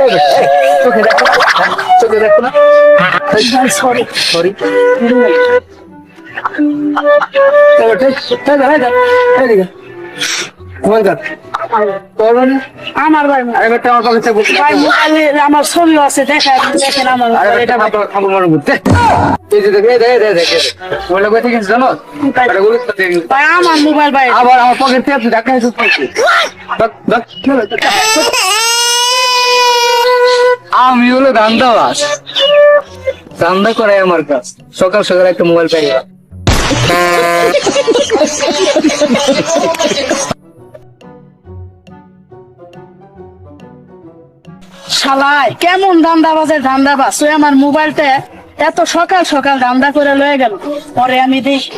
চোখে দেখো চোখে দেখো না সরি সরি আমার ভাই আমার ছবি আছে দেখা দেখেন আমার মোবাইল, ভাই। ভাই। আমার মোবাইল ভাই। আবার আমার পকেট থেকে দেখা পাইছিস আমি হলো ধান্দাবাস ধান্দা করে আমার কাজ। সকাল সকাল একটা মোবাইল গেলাম শালাই, কেমন ধান্দা বাজে ধান্দা বাজ তুই আমার মোবাইলটা এত সকাল সকাল ধান্দা করে লয়ে গেল। পরে আমি দেখি।